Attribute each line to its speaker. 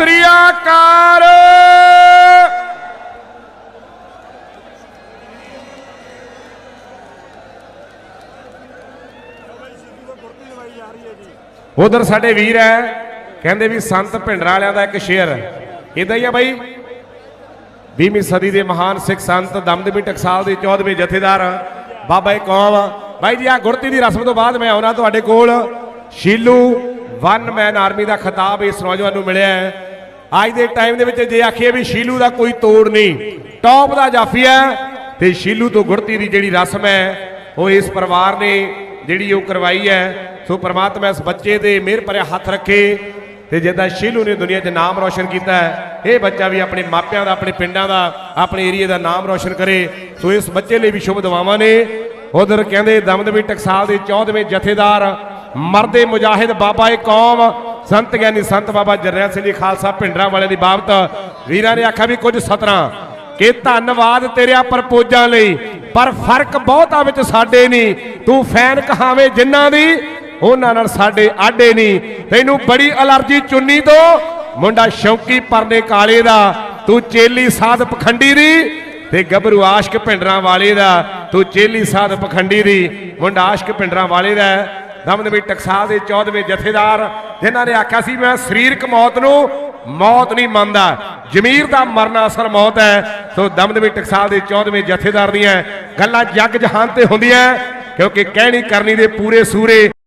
Speaker 1: ਸ੍ਰੀ ਅਕਾਲ। ਉਧਰ ਸਾਡੇ ਵੀਰ ਹੈ, ਕਹਿੰਦੇ ਵੀ ਸੰਤ ਭਿੰਡਰਾਂ ਵਾਲਿਆਂ ਦਾ ਇੱਕ ਸ਼ੇਰ ਇਦਾਂ ਹੀ ਆ ਬਾਈ। 20ਵੀਂ ਸਦੀ ਦੇ ਮਹਾਨ ਸਿੱਖ ਸੰਤ, ਦਮਦਮੀ ਟਕਸਾਲ ਦੇ 14ਵੇਂ ਜਥੇਦਾਰ, ਬਾਬਾ ਇਹ ਕੌਮ। ਬਾਈ ਜੀ ਆ ਗੁਰਤੀ ਦੀ ਰਸਮ ਤੋਂ ਬਾਅਦ ਮੈਂ ਆਉਣਾ ਤੁਹਾਡੇ ਕੋਲ। ਸ਼ੀਲੂ ਵਨ ਮੈਨ ਆਰਮੀ ਦਾ ਖਿਤਾਬ ਇਸ ਨੌਜਵਾਨ ਨੂੰ ਮਿਲਿਆ ਹੈ। ਅੱਜ ਦੇ ਟਾਈਮ ਦੇ ਵਿੱਚ ਜੇ ਆਖੀਏ ਵੀ ਸ਼ੀਲੂ ਦਾ ਕੋਈ ਤੋੜ ਨਹੀਂ, ਟੌਪ ਦਾ ਜਾਫੀ ਹੈ ਤੇ ਸ਼ੀਲੂ ਤੋਂ ਗੁਰਤੀ ਦੀ ਜਿਹੜੀ ਰਸਮ ਹੈ, ਉਹ ਇਸ ਪਰਿਵਾਰ ਨੇ ਜਿਹੜੀ ਉਹ ਕਰਵਾਈ ਹੈ। ਸੋ ਪ੍ਰਮਾਤਮਾ ਇਸ ਬੱਚੇ ਦੇ ਮਿਹਰ ਭਰਿਆ ਹੱਥ ਰੱਖੇ ਤੇ ਜਿੱਦਾਂ ਸ਼ੀਲੂ ਨੇ ਦੁਨੀਆ 'ਚ ਨਾਮ ਰੌਸ਼ਨ ਕੀਤਾ ਹੈ, ਇਹ ਬੱਚਾ ਵੀ ਆਪਣੇ ਮਾਪਿਆਂ ਦਾ, ਆਪਣੇ ਪਿੰਡਾਂ ਦਾ, ਆਪਣੇ ਏਰੀਏ ਦਾ ਨਾਮ ਰੌਸ਼ਨ ਕਰੇ। ਸੋ ਇਸ ਬੱਚੇ ਲਈ ਵੀ ਸ਼ੁਭ ਦੁਆਵਾਂ ਨੇ। ਉਧਰ ਕਹਿੰਦੇ ਦਮਦਮੀ ਟਕਸਾਲ ਦੇ 14ਵੇਂ ਜਥੇਦਾਰ, ਮਰਦੇ ਮੁਜਾਹਿਦ ਬਾਬਾ ਏ ਕੌਮ ਸੰਤ ਗਿਆਨੀ ਸੰਤ ਬਾਬਾ ਜਰਨੈਲ ਸਿੰਘ ਜੀ ਖਾਲਸਾ ਭਿੰਡਰਾਂ ਵਾਲੇ ਦੀ ਬਾਬਤ ਵੀਰਾਂ ਨੇ ਆਖਿਆ ਵੀ ਕੁਝ ਸਤਰਾਂ ਕਿ ਧੰਨਵਾਦ ਤੇਰਿਆਂ ਪਰਪੋਜਾਂ ਲਈ, ਪਰ ਫ਼ਰਕ ਬਹੁਤਾ ਵਿੱਚ ਸਾਡੇ ਨਹੀਂ। ਤੂੰ ਫੈਨ ਕਹਾਵੇਂ ਜਿਨ੍ਹਾਂ ਦੀ? ਉਹਨਾਂ ਨਾਲ ਸਾਡੇ ਆਡੇ ਨਹੀਂ। ਤੈਨੂੰ ਬੜੀ ਅਲਰਜੀ ਚੁੰਨੀ ਤੋਂ। ਮੁੰਡਾ ਸ਼ੌਕੀ ਪਰਨੇ ਕਾਲੇ ਦਾ। ਤੂੰ ਚੇਲੀ ਸਾਧ ਪਖੰਡੀ ਦੀ ਤੇ ਗੱਭਰੂ ਆਸ਼ਕ ਭਿੰਡਰਾਂ ਵਾਲੇ ਦਾ। ਤੂੰ ਚੇਲੀ ਸਾਧ ਪਖੰਡੀ ਦੀ। ਮੁੰਡਾ ਆਸ਼ਕ ਭਿੰਡਰਾਂ ਵਾਲੇ ਦਾ। ਦਮਦਮੀ ਟਕਸਾਲ ਦੇ 14ਵੇਂ ਜਥੇਦਾਰ, ਜਿਨ੍ਹਾਂ ਨੇ ਆਖਿਆ ਸੀ, ਮੈਂ ਸਰੀਰਕ ਮੌਤ ਨੂੰ ਮੌਤ ਨਹੀਂ ਮੰਨਦਾ। ਜ਼ਮੀਰ ਦਾ ਮਰਨਾ ਅਸਰ ਮੌਤ ਹੈ। ਸੋ ਦਮਦਮੀ ਟਕਸਾਲ ਦੇ 14ਵੇਂ ਜਥੇਦਾਰ ਦੀਆਂ ਗੱਲਾਂ ਜੱਗ ਜਹਾਨ ਤੇ ਹੁੰਦੀਆਂ, ਕਿਉਂਕਿ ਕਹਿਣੀ ਕਰਨੀ ਦੇ ਪੂਰੇ ਸੂਰੇ